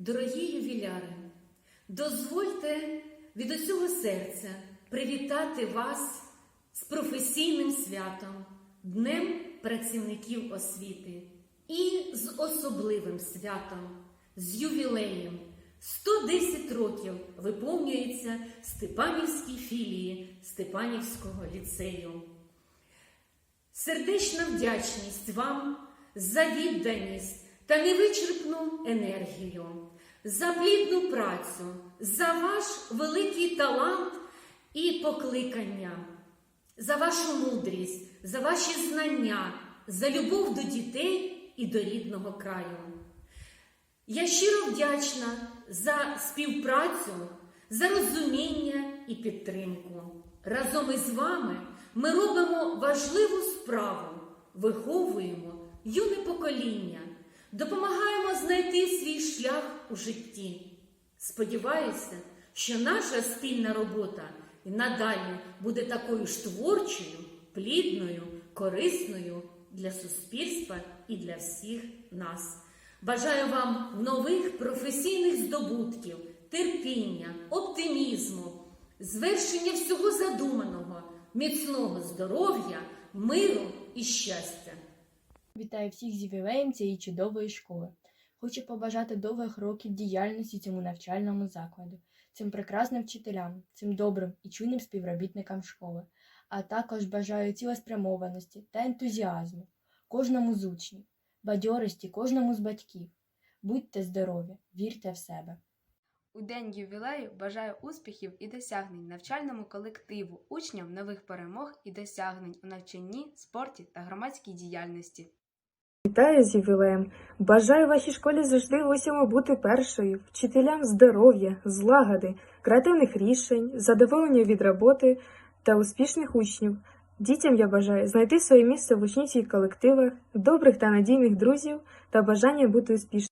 Дорогі ювіляри, дозвольте від усього серця привітати вас з професійним святом, Днем працівників освіти і з особливим святом, з ювілеєм. 110 років виповнюється Степанівській філії Степанівського ліцею. Сердечна вдячність вам за відданість та невичерпну енергію, за плідну працю, за ваш великий талант і покликання, за вашу мудрість, за ваші знання, за любов до дітей і до рідного краю. Я щиро вдячна за співпрацю, за розуміння і підтримку. Разом із вами ми робимо важливу справу, виховуємо юне покоління, допомагаємо знайти свій шлях у житті. Сподіваюся, що наша спільна робота і надалі буде такою ж творчою, плідною, корисною для суспільства і для всіх нас. Бажаю вам нових професійних здобутків, терпіння, оптимізму, звершення всього задуманого, міцного здоров'я, миру і щастя. Вітаю всіх з ювілеєм цієї чудової школи. Хочу побажати довгих років діяльності цьому навчальному закладу, цим прекрасним вчителям, цим добрим і чуйним співробітникам школи, а також бажаю цілеспрямованості та ентузіазму кожному з учнів, бадьорості кожному з батьків. Будьте здорові, вірте в себе. У день ювілею бажаю успіхів і досягнень навчальному колективу, учням нових перемог і досягнень у навчанні, спорті та громадській діяльності. Вітаю з ювілеєм! Бажаю вашій школі завжди в усьому бути першою, вчителям здоров'я, злагоди, креативних рішень, задоволення від роботи та успішних учнів. Дітям я бажаю знайти своє місце в учнівських колективах, добрих та надійних друзів та бажання бути успішними.